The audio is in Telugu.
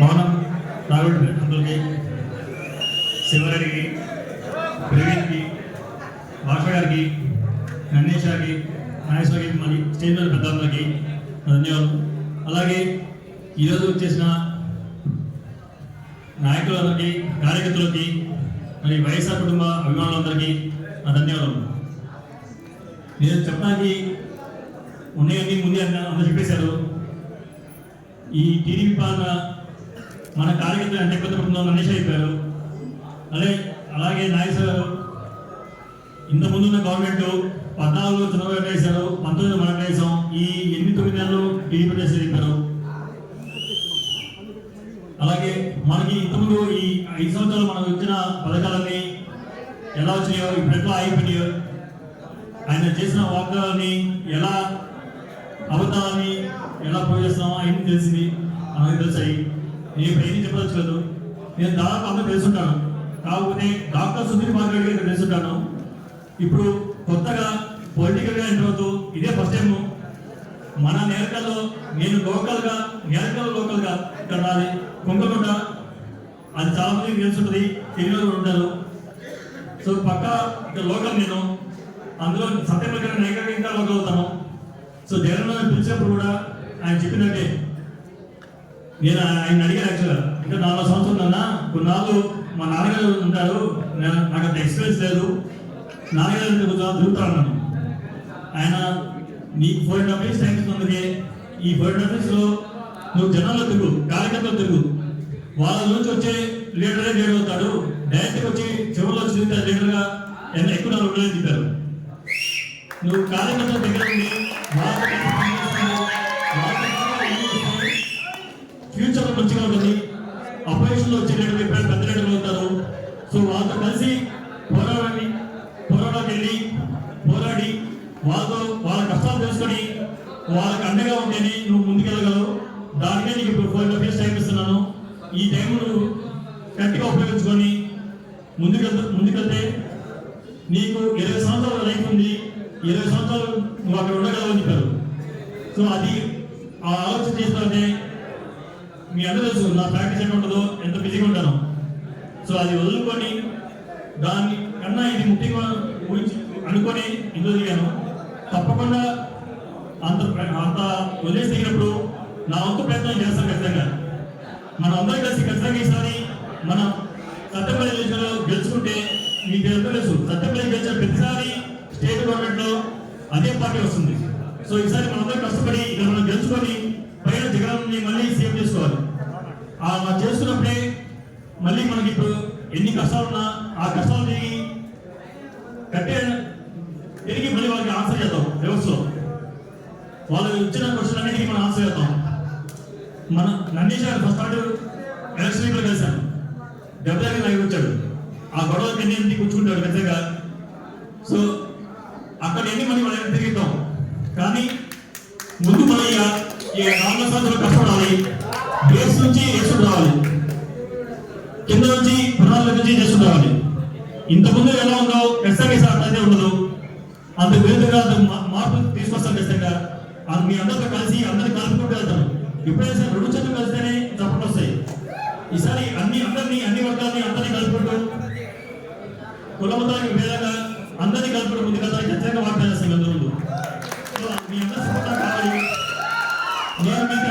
మౌనం ప్రైవేట్ ప్రతినిధులకి శివరెడ్డికి ప్రవీణ్కి భాష గారికి గణేష్ మరి స్టేజ్ పెద్దలకి ధన్యవాదాలు. అలాగే ఈరోజు వచ్చేసిన నాయకులకి కార్యకర్తలకి మరి వైఎస్ఆర్ కుటుంబ అభిమానులందరికీ నా చెప్పడానికి ఉన్నాయన్నీ ముందే అందరూ చెప్పేశారు. ఈ టీడీపీ పాలన మన కార్యకర్తలు అంటే కొత్త బృందం గణేష్ అయిపోయారు. అదే అలాగే నాగేశ్వరరావు ఇంత ముందున్న గవర్నమెంట్ పద్నాలుగులో చంద్రబాబు వేశారు పంతొమ్మిది మనం వేసాం ఈ ఎనిమిది తొమ్మిది నెలలు టీడీపీ చేశారు అలాగే మనకి ఇంతకుముందు ఈ ఐదు సంవత్సరాలు మనకు వచ్చిన పథకాలన్నీ ఎలా వచ్చినాయో ఇప్పుడు ఎట్లా అయిపోయినాయో ఆయన చేసిన వాగ్దానాన్ని ఎలా అబద్ధాలని ఎలా ప్రూవ్ చేస్తామో అన్ని తెలిసింది? మనకి తెలిసాయి నేను ఇప్పుడు ఏం కదా నేను దాదాపు అందరూ తెలుసుంటాను. కాకపోతే డాక్టర్ సుధీర్ మాట్లాడి గారికి తెలుసుంటాను. ఇప్పుడు కొత్తగా పొలిటికల్గా ఎంటర్ అవుతూ ఇదే ఫస్ట్ టైం మన నేరకల్లో నేను లోకల్గా నేరకల్ లోకల్గా ఇక్కడ నాది కుంకకొండ అది చాలా మందికి తెలుసుంటుంది. తెలియని ఉంటారు. సో పక్క ఇక్కడ లోకల్ నేను. అందులో సత్యప్రకారం నాయకుడిగా ఇంకా లోకల్ అవుతాను. సో జగన్ పిలిచినప్పుడు కూడా ఆయన చెప్పినట్టే. నేను ఆయన అడిగాను యాక్చువల్గా ఇంకా నాలుగు సంవత్సరాలు అన్నా కొన్నాళ్ళు మా నాన్నగారు ఉంటారు. నాకు అంత ఎక్స్పీరియన్స్ లేదు. నాన్నగారు కొంచెం తిరుగుతాను ఆయన నీకు four and half years time ఇస్తున్నది ఈ ఫోర్ అండ్ హాఫ్ ఇయర్స్లో నువ్వు జనాల్లో తిరుగు కార్యకర్తలు తిరుగు. వాళ్ళ నుంచి వచ్చే లీడరే లీడర్ అవుతాడు. డైరెక్ట్ వచ్చి చివరిలో వచ్చి లీడర్గా ఎంత ఎక్కువ నాలుగు చెప్పారు. నువ్వు కార్యకర్తల దగ్గర ఉండి ఫ్యూచర్ మంచిగా ఉంటుంది. అపోజిషన్లో వచ్చే లీడర్ పెద్ద లీడర్లు అవుతారు. సో వాళ్ళతో కలిసి పోరాడాలి పోరాటానికి వెళ్ళి పోరాడి వాళ్ళతో వాళ్ళ కష్టాలు తెలుసుకొని వాళ్ళకి అండగా ఉంటేనే నువ్వు ముందుకెళ్ళగలవు. దానికే నీకు ఇప్పుడు ఫోర్ డేస్ టైం ఇస్తున్నాను. ఈ టైం నువ్వు గట్టిగా ఉపయోగించుకొని ముందుకెళ్తా ముందుకెళ్తే నీకు ఇరవై సంవత్సరాల లైఫ్ ఉంది. ఇరవై సంవత్సరాలు నువ్వు అక్కడ ఉండగలవు చెప్పారు. సో అది ఆ ఆలోచన చేస్తుంటే మీ అందరూ తెలుసు నా ప్రాక్టీస్ ఎక్కడ ఉంటుందో ఎంత బిజీగా ఉంటాను. సో అది వదులుకొని దాన్ని కన్నా ఇది ముఖ్యంగా ఊహించి అనుకొని ఇందులో దిగాను తప్పకుండా అంత అంత వదిలేసి దిగినప్పుడు నా వంతు ప్రయత్నం చేస్తాను ఖచ్చితంగా. మనం అందరం కలిసి ఖచ్చితంగా ఈసారి మనం సత్యపల్లి గెలుచుకుంటే మీకు ఎంత తెలుసు సత్యపల్లి గెలిచిన ప్రతిసారి అదే పార్టీ వస్తుంది. సో ఈసారి మనందరూ కష్టపడి ఇక్కడ మనం గెలుచుకొని పైన జగన్ మళ్ళీ సేవ్ చేసుకోవాలి. ఆ చేస్తున్నప్పుడే మళ్ళీ మనకి ఇప్పుడు ఎన్ని కష్టాలున్నా ఆ కష్టాలు తిరిగి కట్టే తిరిగి మళ్ళీ వాళ్ళకి ఆన్సర్ చేద్దాం వ్యవస్థలో వాళ్ళు ఇచ్చిన క్వశ్చన్ అన్నిటికీ మనం ఆన్సర్ చేద్దాం. మన నందీష్ గారు ఫస్ట్ పాటు ఎలక్షన్లో కలిశాను డెబ్బై ఐదు వచ్చాడు. ఆ గొడవకి ఎన్ని ఎన్ని కూర్చుంటాడు పెద్దగా సో అక్కడ ఎన్ని మంది మనం తిరుగుతాం కానీ ముందు మన ఇక ఈ నాలుగు సంవత్సరాలు కష్టపడాలి. బేస్ నుంచి ఎక్స్ట్రా రావాలి. కింద నుంచి పునాదుల నుంచి చేసుకుంటూ రావాలి. ఇంతకుముందు ఎలా ఉందో ఎస్ఎంఎస్ ఈసారి ఉండదు. అంత విరుద్ధంగా అంత మా- మార్పు తీసుకొస్తాం ఖచ్చితంగా. అది మీ అందరితో కలిసి అందరిని కలుపుకుంటూ వెళ్తాం. ఎప్పుడైనా సరే రెండు చేతులు కలిస్తేనే తప్పకుండా వస్తాయి. ఈసారి అన్ని అందరినీ అన్ని వర్గాల్ని అందరినీ కలుపుకుంటూ కులమతానికి భేదంగా అందరినీ కలపడం ఉంది కదా ఖచ్చితంగా మాట్లాడేస్తాం అందరూ మీ అందరి సపోర్ట్ కావాలి. నేను మీకు